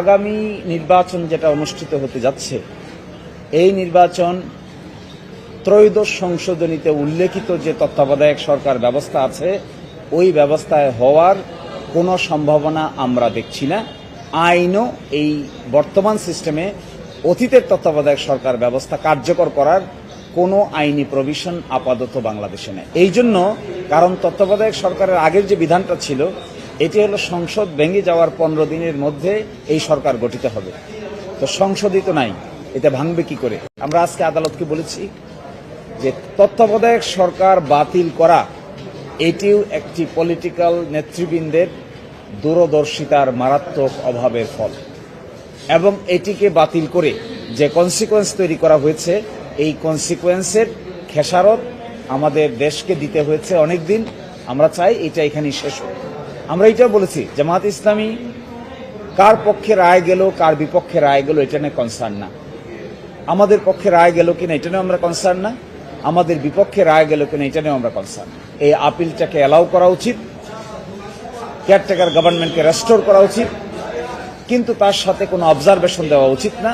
আগামী নির্বাচন যেটা অনুষ্ঠিত হতে যাচ্ছে, এই নির্বাচন ত্রয়োদশ সংশোধনীতে উল্লেখিত যে তত্ত্বাবধায়ক সরকার ব্যবস্থা আছে, ওই ব্যবস্থায় হওয়ার কোনো সম্ভাবনা আমরা দেখছি না। আইনও এই বর্তমান সিস্টেমে অতীতের তত্ত্বাবধায়ক সরকার ব্যবস্থা কার্যকর করার কোনো আইনি প্রভিশন আপাতত বাংলাদেশে নেই। এই জন্য কারণ তত্ত্বাবধায়ক সরকারের আগের যে বিধানটা ছিল এটি হলো সংসদ ভেঙে যাওয়ার পনেরো দিনের মধ্যে এই সরকার গঠিত হবে। তো সংশোধিত নাই, এটা ভাঙবে কি করে? আমরা আজকে আদালতকে বলেছি যে তত্ত্বাবধায়ক সরকার বাতিল করা, এটিও একটি পলিটিক্যাল নেতৃবৃন্দের দূরদর্শিতার মারাত্মক অভাবের ফল। এবং এটিকে বাতিল করে যে কনসিকোয়েন্স তৈরি করা হয়েছে, এই কনসিকোয়েন্সের খেসারত আমাদের দেশকে দিতে হয়েছে অনেক দিন আমরা চাই এটা এখানেই শেষ হোক। আমরা এটাও বলেছি জামাত ইসলামী কার পক্ষে রায় গেল, কার বিপক্ষে রায় গেল, এটা নিয়ে কনসার্ন না। আমাদের পক্ষে রায় গেল কিনা, এটা নিয়ে আমরা কনসার্ন না। আমাদের বিপক্ষে রায় গেল কিনা, এটা নিয়ে আমরা কনসার্ন এই আপিলটাকে অ্যালাউ করা উচিত কেয়ারটেকার গভর্নমেন্টকে রেস্টোর করা উচিত, কিন্তু তার সাথে কোনো অবজারভেশন দেওয়া উচিত না।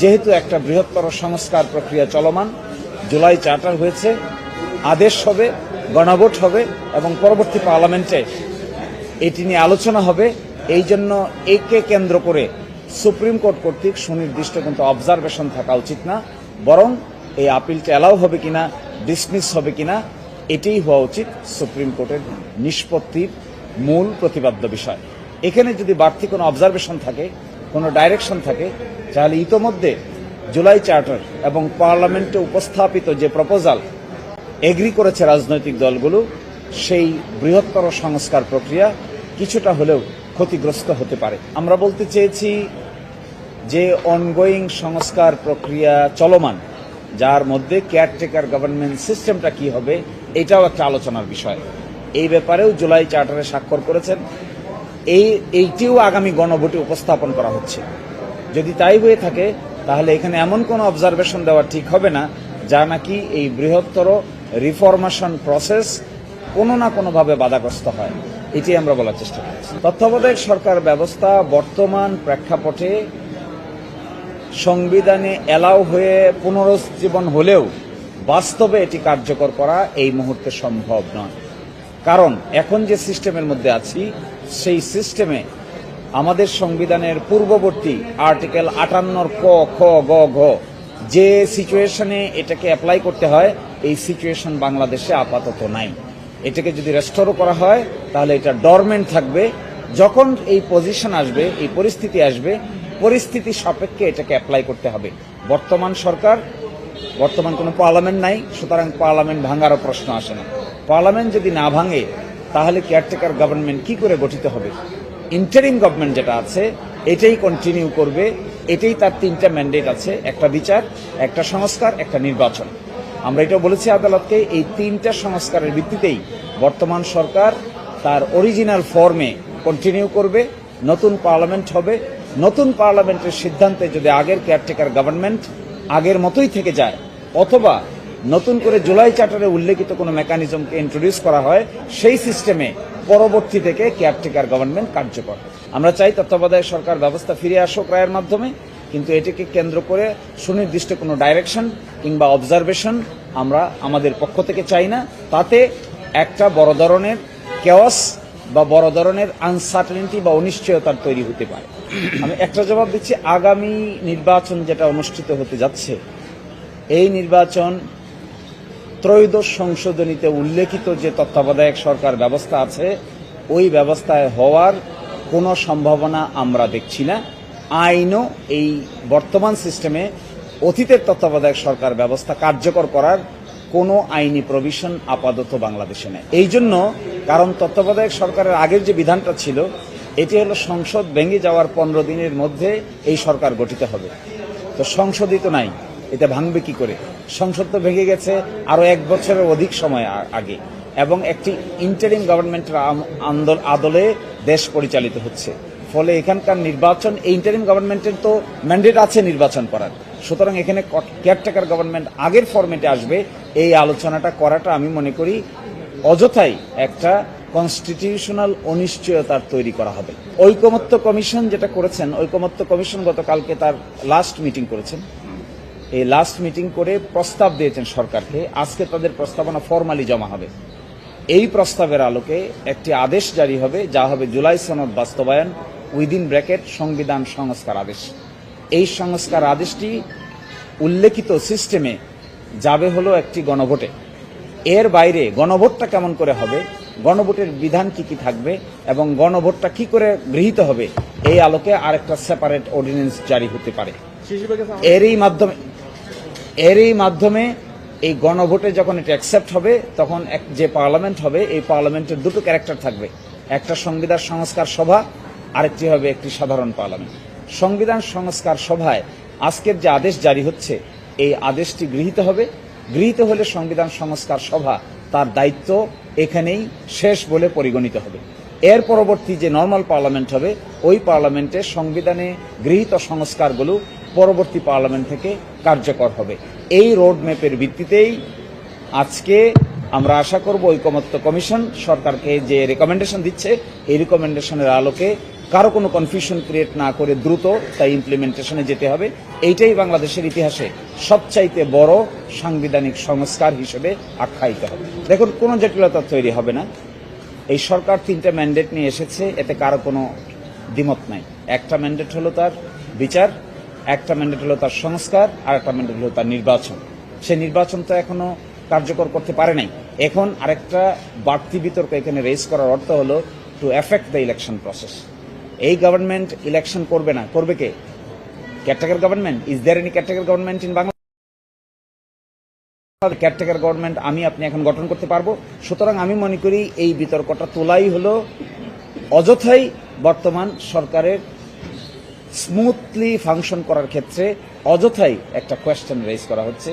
যেহেতু একটা বৃহত্তর সংস্কার প্রক্রিয়া চলমান, জুলাই চার্টার হয়েছে, আদেশ হবে, গণভোট হবে, এবং পরবর্তী পার্লামেন্টে এটি নিয়ে আলোচনা হবে। এই জন্য একে কেন্দ্র করে সুপ্রিম কোর্ট কর্তৃক সুনির্দিষ্ট কিন্তু অবজারভেশন থাকা উচিত না। বরং এই আপিলটা অ্যালাউ হবে কিনা ডিসমিস হবে কিনা, এটাই হওয়া উচিত সুপ্রিম কোর্টের নিষ্পত্তির মূল প্রতিপাদ্য বিষয়। এখানে যদি বাড়তি কোনো অবজারভেশন থাকে, কোনো ডাইরেকশন থাকে, তাহলে ইতোমধ্যে জুলাই চার্টার এবং পার্লামেন্টে উপস্থাপিত যে প্রপোজাল এগ্রি করেছে রাজনৈতিক দলগুলো, সেই বৃহত্তর সংস্কার প্রক্রিয়া কিছুটা হলেও ক্ষতিগ্রস্ত হতে পারে। আমরা বলতে চেয়েছি যে অনগোয়িং সংস্কার প্রক্রিয়া চলমান, যার মধ্যে কেয়ারটেকার গভর্নমেন্ট সিস্টেমটা কি হবে, এটাও একটা আলোচনার বিষয়। এই ব্যাপারেও জুলাই চার্টারে স্বাক্ষর করেছেন। এই, এইটিও আগামী গণভোটে উপস্থাপন করা হচ্ছে। যদি তাই হয়ে থাকে, তাহলে এখানে এমন কোনো অবজারভেশন দেওয়া ঠিক হবে না, যা নাকি এই বৃহত্তর রিফরমেশন প্রসেস কোনো না কোনোভাবে বাধাগ্রস্ত হয়। এটি আমরা বলার চেষ্টা করছি। তত্ত্বাবধায়ক সরকার ব্যবস্থা বর্তমান প্রেক্ষাপটে সংবিধানে এলাও হয়ে পুনরুজ্জীবন হলেও বাস্তবে এটি কার্যকর করা এই মুহূর্তে সম্ভব নয়। কারণ এখন যে সিস্টেমের মধ্যে আছি, সেই সিস্টেমে আমাদের সংবিধানের পূর্ববর্তী আর্টিকেল আটান্নর ক, খ, গ, ঘ, যে সিচুয়েশনে এটাকে অ্যাপ্লাই করতে হয়, এই সিচুয়েশন বাংলাদেশে আপাতত নাই। এটাকে যদি রেস্টোরও করা হয়, তাহলে এটা ডরমেন্ট থাকবে। যখন এই পজিশন আসবে, এই পরিস্থিতি আসবে, পরিস্থিতি সাপেক্ষে এটাকে অ্যাপ্লাই করতে হবে। বর্তমান সরকার, বর্তমান কোনো পার্লামেন্ট নাই, সুতরাং পার্লামেন্ট ভাঙারও প্রশ্ন আসে না। পার্লামেন্ট যদি না ভাঙে, তাহলে কেয়ারটেকার গভর্নমেন্ট কি করে গঠিত হবে? ইন্টারিম গভর্নমেন্ট যেটা আছে, এটাই কন্টিনিউ করবে। এটাই তার তিনটা ম্যান্ডেট আছে, একটা বিচার, একটা সংস্কার, একটা নির্বাচন। আমরা এটা বলেছি আদালতকে এই তিনটা সংস্কারের ভিত্তিতেই বর্তমান সরকার তার অরিজিনাল ফর্মে কন্টিনিউ করবে, নতুন পার্লামেন্ট হবে। নতুন পার্লামেন্টের সিদ্ধান্তে যদি আগের কেয়ারটেকার গভর্নমেন্ট আগের মতোই থেকে যায়, অথবা নতুন করে জুলাই চার্টারে উল্লেখিত কোনো মেকানিজমকে ইন্ট্রোডিউস করা হয়, সেই সিস্টেমে পরবর্তী থেকে কেয়ারটেকার গভর্নমেন্ট কার্যকর। আমরা চাই তত্ত্বাবধায়ক সরকার ব্যবস্থা ফিরে আসুক রায়ের মাধ্যমে। কিন্তু এটিকে কেন্দ্র করে সুনির্দিষ্ট কোনো ডাইরেকশন কিংবা অবজারভেশন আমরা আমাদের পক্ষ থেকে চাই না। তাতে একটা বড় ধরনের কেওয়াস বা বড় ধরনের আনসার্টেনিটি বা অনিশ্চয়তার তৈরি হতে পারে। আমি একটা জবাব দিচ্ছি, আগামী নির্বাচন যেটা অনুষ্ঠিত হতে যাচ্ছে, এই নির্বাচন ত্রয়োদশ সংশোধনীতে উল্লেখিত যে তত্ত্বাবধায়ক সরকার ব্যবস্থা আছে, ওই ব্যবস্থায় হওয়ার কোনো সম্ভাবনা আমরা দেখছি না। আইনও এই বর্তমান সিস্টেমে অতীতের তত্ত্বাবধায়ক সরকার ব্যবস্থা কার্যকর করার কোনো আইনি প্রভিশন আপাতত বাংলাদেশে নেই। এই জন্য কারণ তত্ত্বাবধায়ক সরকারের আগের যে বিধানটা ছিল, এটি হলো সংসদ ভেঙে যাওয়ার পনেরো দিনের মধ্যে এই সরকার গঠিত হবে। তো সংশোধিত নাই এটা ভাঙবে কি করে? সংসদ তো ভেঙে গেছে আরও এক বছরের অধিক সময় আগে এবং একটি ইন্টারিম গভর্নমেন্টের আন্দোল- আদলে দেশ পরিচালিত হচ্ছে। ফলে এখানকার নির্বাচন, এই ইন্টারিম গভর্নমেন্টের তো ম্যান্ডেট আছে নির্বাচন করার। সুতরাং এখানে কেয়ারটেকার গভর্নমেন্ট আগের ফরম্যাটে আসবে, এই আলোচনাটা করাটা আমি মনে করি অযথাই একটা কনস্টিটিউশনাল অনিশ্চয়তার তৈরি করা হবে। ঐকমত্য কমিশন যেটা করেছেন, ঐকমত্য কমিশন গতকালকে তার লাস্ট মিটিং করেছেন। এই লাস্ট মিটিং করে প্রস্তাব দিয়েছেন সরকারকে, আজকে তাদের প্রস্তাবনা ফর্মালি জমা হবে। এই প্রস্তাবের আলোকে একটি আদেশ জারি হবে, যা হবে জুলাই সনদ বাস্তবায়ন। উইদিন ব্র্যাকেট সংবিধান সংস্কার আদেশ। এই সংস্কার আদেশটি উল্লেখিত সিস্টেমে যাবে হলো একটি গণভোটে। এর বাইরে গণভোটটা কেমন করে হবে, গণভোটের বিধান কি কি থাকবে, এবং গণভোটটা কি করে গৃহীত হবে, এই আলোকে আরেকটা সেপারেট অর্ডিন্যান্স জারি হতে পারে। এরই মাধ্যমে এরই মাধ্যমে এই গণভোটে যখন এটা অ্যাকসেপ্ট হবে, তখন এক যে পার্লামেন্ট হবে, এই পার্লামেন্টের দুটো ক্যারেক্টার থাকবে। একটা সংবিধান সংস্কার সভা আরেকটি হবে একটি সাধারণ পার্লামেন্ট সংবিধান সংস্কার সভায় আজকের যে আদেশ জারি হচ্ছে, এই আদেশটি গৃহীত হবে। গৃহীত হলে সংবিধান সংস্কার সভা তার দায়িত্ব এখানেই শেষ বলে পরিগণিত হবে। এর পরবর্তী যে নর্মাল পার্লামেন্ট হবে, ওই পার্লামেন্টে সংবিধানে গৃহীত সংস্কারগুলো পরবর্তী পার্লামেন্ট থেকে কার্যকর হবে। এই রোড ম্যাপের ভিত্তিতেই আজকে আমরা আশা করব ঐকমত্য কমিশন সরকারকে যে রেকমেন্ডেশন দিচ্ছে, এই রেকমেন্ডেশনের আলোকে কারও কোনো কনফিউশন ক্রিয়েট না করে দ্রুত তাই ইমপ্লিমেন্টেশনে যেতে হবে। এইটাই বাংলাদেশের ইতিহাসে সবচাইতে বড় সাংবিধানিক সংস্কার হিসেবে আখ্যায়িত হবে। দেখুন, কোনো জটিলতা তৈরি হবে না। এই সরকার তিনটা ম্যান্ডেট নিয়ে এসেছে, এতে কারও কোনো দ্বিমত নাই। একটা ম্যান্ডেট হলো তার বিচার, একটা ম্যান্ডেট হলো তার সংস্কার, আর একটা ম্যান্ডেট হলো তার নির্বাচন। সে নির্বাচন তো এখনও কার্যকর করতে পারে নাই। এখন আরেকটা বাড়তি বিতর্ক এখানে রেজ করার অর্থ হলো to effect the election process এই গভর্নমেন্ট ইলেকশন করবে না। করবে কে? Caretaker government is there any caretaker government in Bangla caretaker government আমি, আপনি এখন গঠন করতে পারব। সুতরাং আমি মনে করি এই বিতর্কটা তোলাই হলো অযথাই বর্তমান সরকারের স্মুথলি ফাংশন করার ক্ষেত্রে অযথাই একটা কোয়েশ্চেন রেজ করা হচ্ছে।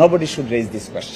Nobody should raise this question